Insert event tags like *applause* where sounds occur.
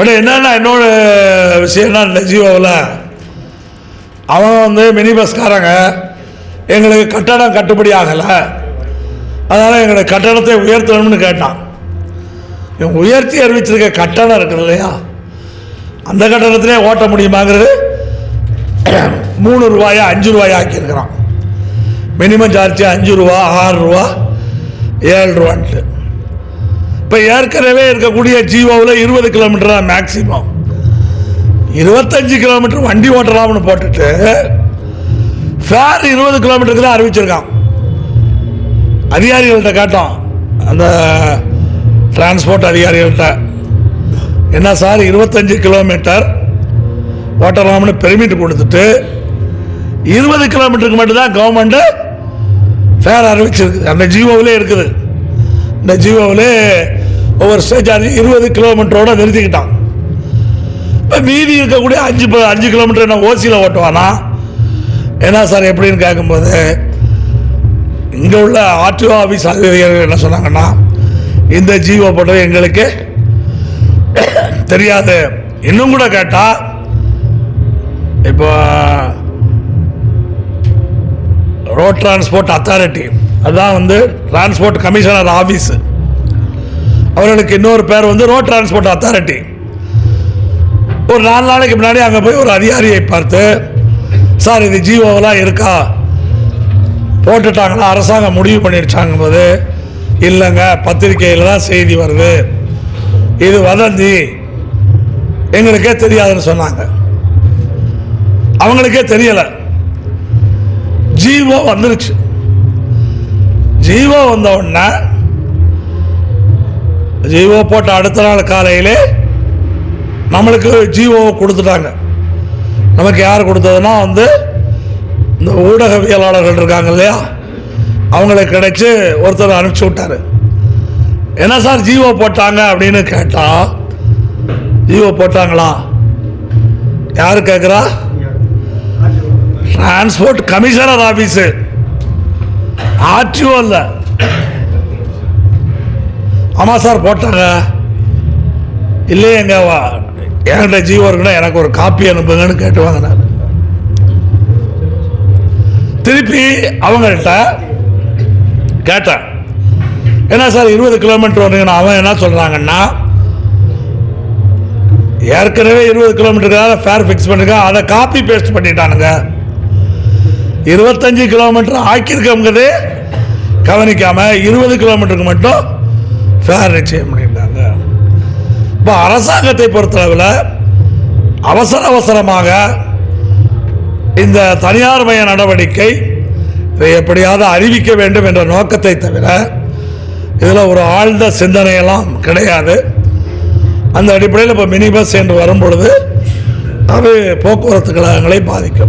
But என்னென்னா இன்னொரு விஷயம்னா இந்த ஜீவோவில் அவன் வந்து மினி பஸ்காரங்க. எங்களுக்கு கட்டடம் கட்டுப்படி ஆகலை. அதனால் எங்களுக்கு கட்டடத்தை உயர்த்தணும்னு கேட்டான். இவன் உயர்த்தி அறிவிச்சிருக்க கட்டடம் இருக்குது இல்லையா? அந்த கட்டடத்திலே ஓட்ட முடியுமாங்கிறது *clears throat* மூணு ரூபாயா அஞ்சு ரூபாயா ஆக்கியிருக்கிறான். மினிமம் சார்ஜ் அஞ்சு ரூபா ஆறு ரூபா ஏழு ரூபான்ட்டு. இப்போ ஏற்கனவே இருக்கக்கூடிய ஜீவோவில் இருபது கிலோமீட்டர் தான் மேக்சிமம் இருபத்தஞ்சு கிலோமீட்டர் வண்டி ஓட்டலாம்னு போட்டுட்டு ஃபேர் இருபது கிலோமீட்டருக்கு தான் அறிவிச்சிருக்கான். அதிகாரிகள்கிட்ட கேட்டோம். அந்த டிரான்ஸ்போர்ட் அதிகாரிகள்கிட்ட என்ன சார் இருபத்தஞ்சு கிலோமீட்டர் ஓட்டலாம்னு பெர்மிட் கொடுத்துட்டு இருபது கிலோமீட்டருக்கு மட்டும்தான் கவர்மெண்ட்டு ஃபேர் அறிவிச்சிருக்குது அந்த ஜீவோவிலே இருக்குது. இந்த ஜீவோவில் ஒவ்வொரு ஸ்டேஜ் இருபது கிலோமீட்டரோட நிறுத்திக்கிட்டான். இப்போ மீதி இருக்கக்கூடிய அஞ்சு ப- அஞ்சு கிலோமீட்டர் என்ன ஓசியில் ஓட்டுவானா? என்ன சார் எப்படின்னு கேட்கும்போது இங்கே உள்ள ஆர்டிஓ ஆஃபீஸ் அதிகாரிகள் என்ன சொன்னாங்கன்னா இந்த ஜீவோ போட்டது எங்களுக்கு தெரியாது. இன்னும் கூட கேட்டால் இப்போ ரோட் டிரான்ஸ்போர்ட் அத்தாரிட்டி அதுதான் வந்து டிரான்ஸ்போர்ட் கமிஷனர் ஆஃபீஸு அவர்களுக்கு இன்னொரு பேர் வந்து ரோட் டிரான்ஸ்போர்ட் அத்தாரிட்டி ஒரு நாலு நாளைக்கு முன்னாடி அங்கே போய் ஒரு அதிகாரியை பார்த்து சார் இது ஜிஓவெலாம் இருக்கா? போட்டுட்டாங்களா? அரசாங்கம் முடிவு பண்ணிடுச்சாங்க போது இல்லைங்க பத்திரிக்கையில் தான் செய்தி வருது. இது வதந்தி. எங்களுக்கே தெரியாதுன்னு சொன்னாங்க. அவங்களுக்கே தெரியலை. ஜீவோ வந்துருச்சு. ஜீவோ வந்த உடனே ஜீவோ போட்ட அடுத்த நாள் காலையிலே நம்மளுக்கு ஜீவோவை கொடுத்துட்டாங்க. நமக்கு யார் கொடுத்ததுன்னா வந்து இந்த ஊடகவியலாளர்கள் இருக்காங்க இல்லையா? அவங்களுக்கு கிடைச்சி ஒருத்தர் அனுப்பிச்சி விட்டாரு. என்ன சார் ஜீவோ போட்டாங்க அப்படின்னு கேட்டால் ஜீவோ போட்டாங்களா? யார் கேட்குறா டிரான்ஸ்போர்ட் கமிஷனர் ஆஃபீஸு ஆர்டிஓ இல்லை ஆமாம் சார் போட்டாங்க. இல்லையே எங்க வா என்கிட்ட ஜீவோ இருக்குன்னா எனக்கு ஒரு காப்பி அனுப்புங்கன்னு கேட்டு வாங்கினார் திருப்பி அவங்கள்ட்ட கேட்டேன். என்ன சார் இருபது கிலோமீட்டர் வந்தீங்கன்னா அவன் என்ன சொல்கிறாங்கன்னா ஏற்கனவே இருபது கிலோமீட்டருக்காக ஃபேர் ஃபிக்ஸ் பண்ணியிருக்கான் அதை காப்பி பேஸ்ட் பண்ணிட்டானுங்க. இருபத்தஞ்சு கிலோமீட்டர் ஆக்கியிருக்கவங்கதே கவனிக்காம இருபது கிலோமீட்டருக்கு மட்டும் ஃபேர் நிச்சயம் பண்ணிட்டாங்க இப்போ அரசாங்கத்தை பொறுத்தளவில் அவசர அவசரமாக இந்த தனியார் மய நடவடிக்கை இதை எப்படியாவது அறிவிக்க வேண்டும் என்ற நோக்கத்தை தவிர இதில் ஒரு ஆழ்ந்த சிந்தனையெல்லாம் கிடையாது. அந்த அடிப்படையில் இப்போ மினி பஸ் என்று வரும் பொழுது அது போக்குவரத்து கழகங்களை பாதிக்கும்.